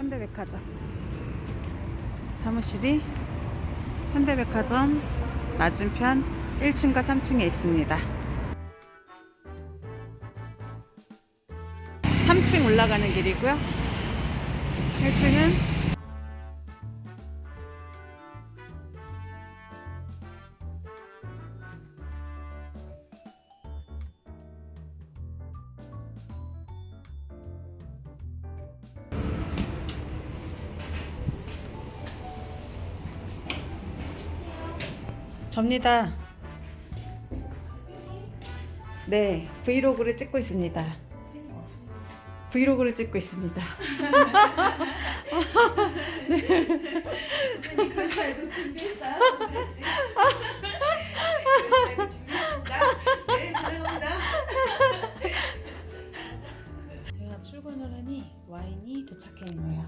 현대백화점 사무실이 현대백화점 맞은편 1층과 3층에 있습니다. 3층 올라가는 길이고요. 1층은 접니다. 네, 브이로그를 찍고 있습니다. 브이로그를 찍고 있습니다. 알고 준비했어요? 드레스. 알고 준비했습니다. 네. 제가 출근을 하니 와인이 도착해 있네요.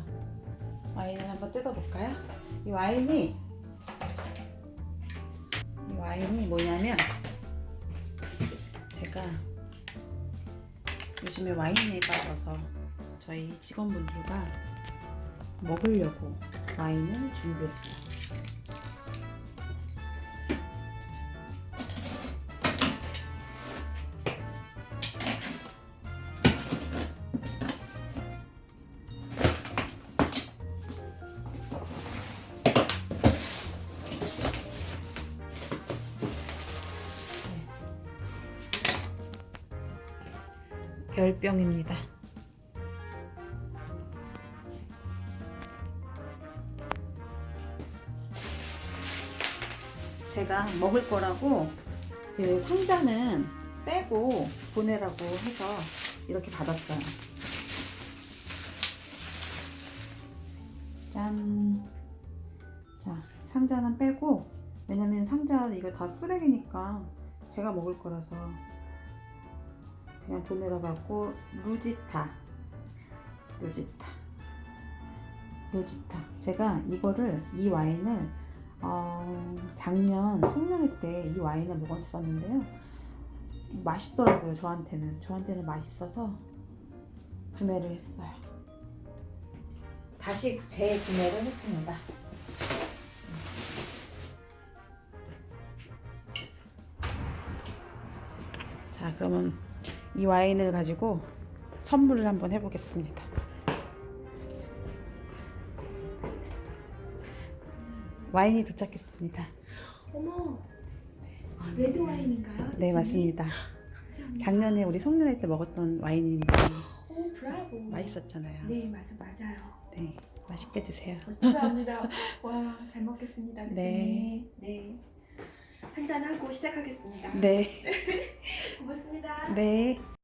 와인을 한번 뜯어볼까요? 이 와인이 이 와인이 뭐냐면 제가 요즘에 와인에 빠져서 저희 직원분들과 먹으려고 와인을 준비했어요. 열병입니다. 제가 먹을 거라고 그 상자는 빼고 보내라고 해서 이렇게 받았어요. 짠. 자, 상자는 빼고 왜냐면 상자 이거 다 쓰레기니까 제가 먹을 거라서 그냥 보내러 갔고 루지타. 루지타. 루지타. 제가 이거를 이 와인을 어, 작년 송년회 때 이 와인을 먹었었는데요. 맛있더라고요 저한테는. 저한테는 맛있어서 구매를 했어요. 다시 재구매를 했습니다. 자 그러면 이 와인을 가지고 선물을 한번 해보겠습니다. 와인이 도착했습니다. 어머, 아, 레드 와인인가요? 네, 맞습니다. 감사합니다. 작년에 우리 송년회 때 먹었던 와인인데 오, 브라보. 맛있었잖아요. 네, 맞아, 맞아요. 네, 맛있게 드세요. 감사합니다. 와, 잘 먹겠습니다. 네. 네. 네. 한잔 하고 시작하겠습니다. 네. 네.